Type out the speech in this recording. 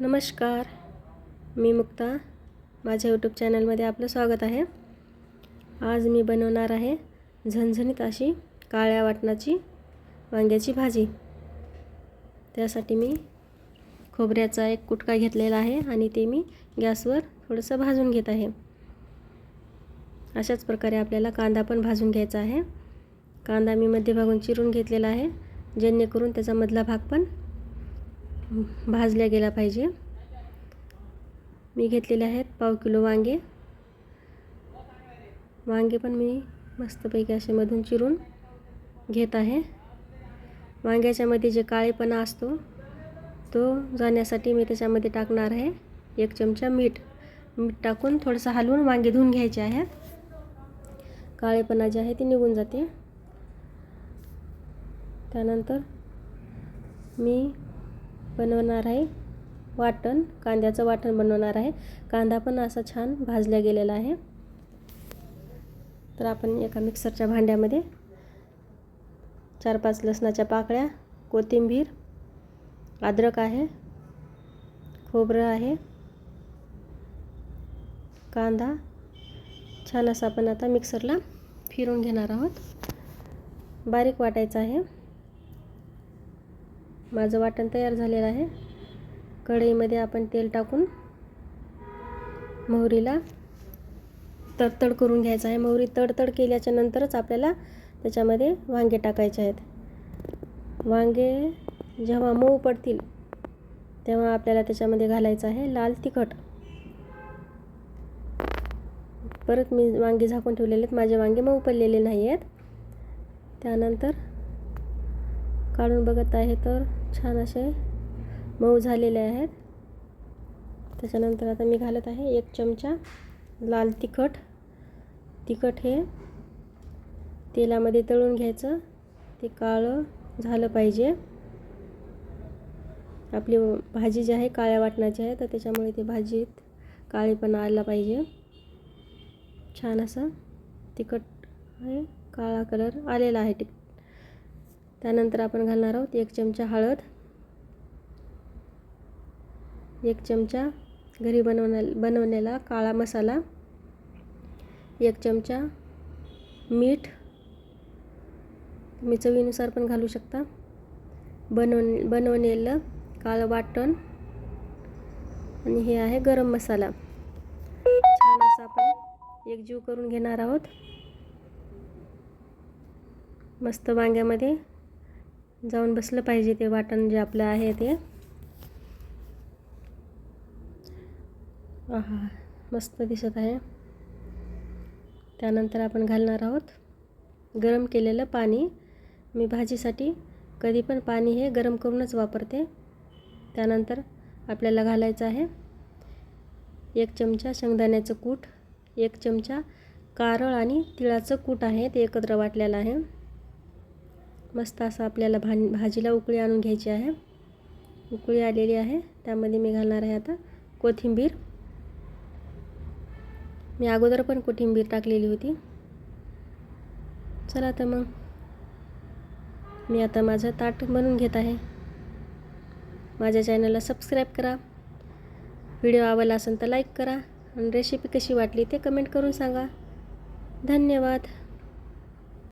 नमस्कार मी मुक्ता. माझ्या यूट्यूब चॅनलमध्ये आपलं स्वागत आहे. आज मी बनवणार आहे झणझणीत अशी काळ्या वाटणाची वांग्याची भाजी. त्यासाठी मी खोबऱ्याचा एक कुटका घेतलेला आहे आणि ते मी गॅसवर थोडंसं भाजून घेत आहे. अशाच प्रकारे आपल्याला कांदा पण भाजून घ्यायचा आहे. कांदा मी मध्यभागून चिरून घेतलेला आहे जेणेकरून त्याचा मधला भाग पण भाजल्या गेला पाहिजे. मी घेतलेले आहेत पाव किलो वांगे. वांगे पण मी मस्तपैकी असे मधून चिरून घेत आहे. वांग्याच्यामध्ये जे काळेपणा असतो तो जाण्यासाठी मी त्याच्यामध्ये टाकणार आहे एक चमचा मीठ. मीठ टाकून थोडंसं हलवून वांगे धुवून घ्यायचे आहेत. काळेपणा जे आहे ते निघून जाते. त्यानंतर मी बनवणार आहे. वाटण कांद्याचं वाटण बनवणार आहे. कांदा पण असा छान भाजला गेलेला आहे. तर आपण एका मिक्सरच्या भांड्यामध्ये चार पाच लसणाच्या पाकळ्या कोथिंबीर अद्रक आहे खोबरं आहे कांदा. छान असा आपण आता मिक्सरला फिरून घेणार आहोत. बारीक वाटायचं आहे. माझं वाटण तयार झालेलं आहे. कढईमध्ये आपण तेल टाकून मोहरीला तडतड करून घ्यायचं आहे. मोहरी तडतड केल्याच्या नंतरच आपल्याला त्याच्यामध्ये वांगे टाकायचे आहेत. वांगे जेव्हा मऊ पडतील तेव्हा आपल्याला त्याच्यामध्ये घालायचं आहे लाल तिखट. परत मी वांगे झाकून ठेवलेले आहेत. माझे वांगे मऊ पडलेले नाही आहेत. त्यानंतर काढून बघत आहे तर छान असे मऊ झालेले आहेत. त्याच्यानंतर आता मी घालत आहे एक चमचा लाल तिखट. तिखट हे तेलामध्ये तळून घ्यायचं. ते काळं झालं पाहिजे. आपली भाजी जी आहे काळ्या वाटणाची आहे तर त्याच्यामुळे ते भाजीत काळेपणा आला पाहिजे. छान असं तिखट आहे काळा कलर आलेला आहे टिक त्यानंतर आपण घालणार आहोत एक चमचा हळद एक चमचा घरी बनवण्या बनवलेला काळा मसाला एक चमचा मीठ. तुम्ही चवीनुसार पण घालू शकता. बनव बनवलेलं काळं वाटण. आणि हे आहे गरम मसाला. छान असं आपण एकजीव करून घेणार आहोत. मस्त वांग्यामध्ये जाऊन बसलं पाहिजे ते वाटण जे आपलं आहे ते. हा मस्त दिसत आहे. त्यानंतर आपण घालणार आहोत गरम केलेलं पाणी. मी भाजीसाठी कधी पण पाणी हे गरम करूनच वापरते. त्यानंतर आपल्याला घालायचं आहे एक चमचा शेंगदाण्याचं कूट एक चमचा कारळ आणि तिळाचं कूट आहे ते एकत्र वाटलेलं आहे. मस्त असं आपल्याला भा भाजीला उकळी आणून घ्यायची आहे. उकळी आलेली आहे. त्यामध्ये मी घालणार आहे आता कोथिंबीर. मी अगोदर पण कोथिंबीर टाकलेली होती. चला तर मग. मी आता माझं ताट बनवून घेत आहे. माझ्या चॅनलला सबस्क्राईब करा. व्हिडिओ आवडला असेल तर लाईक करा. आणि रेसिपी कशी वाटली ते कमेंट करून सांगा. धन्यवाद.